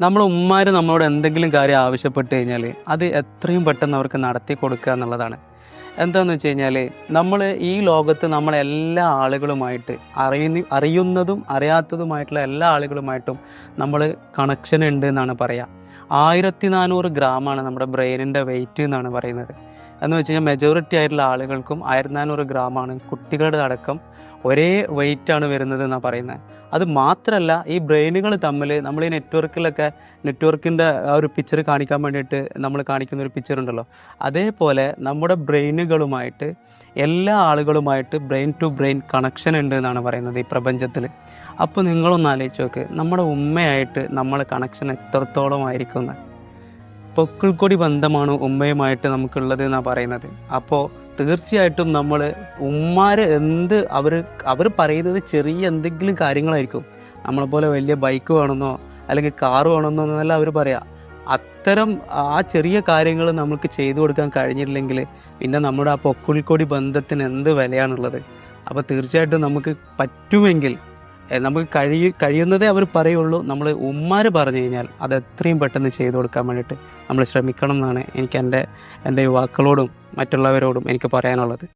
നമ്മൾ ഉമ്മമാർ നമ്മളോട് എന്തെങ്കിലും കാര്യം ആവശ്യപ്പെട്ട് കഴിഞ്ഞാൽ അത് എത്രയും പെട്ടെന്ന് അവർക്ക് നടത്തി കൊടുക്കുക എന്നുള്ളതാണ്. എന്താണെന്ന് വെച്ച് കഴിഞ്ഞാൽ നമ്മൾ ഈ ലോകത്ത് നമ്മളെല്ലാ ആളുകളുമായിട്ട് അറിയുന്ന അറിയുന്നതും അറിയാത്തതുമായിട്ടുള്ള എല്ലാ ആളുകളുമായിട്ടും നമ്മൾ കണക്ഷൻ ഉണ്ട് എന്നാണ് പറയുക ആയിരത്തി നാനൂറ് ഗ്രാമാണ് നമ്മുടെ ബ്രെയിനിന്റെ വെയിറ്റ് എന്നാണ് പറയുന്നത്. എന്ന് വെച്ച് കഴിഞ്ഞാൽ മെജോറിറ്റി ആയിട്ടുള്ള ആളുകൾക്കും ആയിരത്തി നാനൂറ് ഗ്രാമാണ് കുട്ടികളുടെ അടക്കം ഒരേ വെയിറ്റാണ് വരുന്നത് എന്നാണ് പറയുന്നത്. അത് മാത്രമല്ല ഈ ബ്രെയിനുകൾ തമ്മിൽ നമ്മൾ ഈ നെറ്റ്വർക്കിലൊക്കെ നെറ്റ്വർക്കിന്റെ ആ ഒരു പിക്ചർ കാണിക്കാൻ വേണ്ടിയിട്ട് നമ്മൾ കാണിക്കുന്ന ഒരു പിക്ചർ ഉണ്ടല്ലോ. അതേപോലെ നമ്മുടെ ബ്രെയിനുകളുമായിട്ട് എല്ലാ ആളുകളുമായിട്ട് ബ്രെയിൻ ടു ബ്രെയിൻ കണക്ഷൻ ഉണ്ട് എന്നാണ് പറയുന്നത് ഈ പ്രപഞ്ചത്തിൽ. അപ്പോൾ നിങ്ങളൊന്ന് ആലോചിച്ച് നോക്ക് നമ്മുടെ ഉമ്മയായിട്ട് നമ്മൾ കണക്ഷൻ എത്രത്തോളം ആയിരിക്കും എന്ന്? പൊക്കിൾക്കൊടി ബന്ധമാണ് ഉമ്മയുമായിട്ട് നമുക്കുള്ളത് എന്നാണ് പറയുന്നത്. അപ്പോൾ തീർച്ചയായിട്ടും നമ്മൾ ഉമ്മാർ എന്ത് അവർ അവർ പറയുന്നത് ചെറിയ എന്തെങ്കിലും കാര്യങ്ങളായിരിക്കും. നമ്മളെപ്പോലെ വലിയ ബൈക്ക് വേണമെന്നോ അല്ലെങ്കിൽ കാറ് വേണമെന്നോ എന്നല്ല അവർ പറയാം. അത്തരം ആ ചെറിയ കാര്യങ്ങൾ നമുക്ക് ചെയ്തു കൊടുക്കാൻ കഴിഞ്ഞില്ലെങ്കിൽ പിന്നെ നമ്മുടെ ആ പൊക്കിൾക്കൊടി ബന്ധത്തിന് എന്ത് വിലയാണുള്ളത്? അപ്പോൾ തീർച്ചയായിട്ടും നമുക്ക് പറ്റുമെങ്കിൽ നമുക്ക് കഴിയ കഴിയുന്നതേ അവർ പറയുള്ളൂ. നമ്മൾ ഉമ്മാർ പറഞ്ഞു കഴിഞ്ഞാൽ അത് എത്രയും പെട്ടെന്ന് ചെയ്തു കൊടുക്കാൻ വേണ്ടിയിട്ട് നമ്മൾ ശ്രമിക്കണം എന്നാണ് എനിക്ക് എന്റെ എന്റെ യുവാക്കളോടും മറ്റുള്ളവരോടും എനിക്ക് പറയാനുള്ളത്.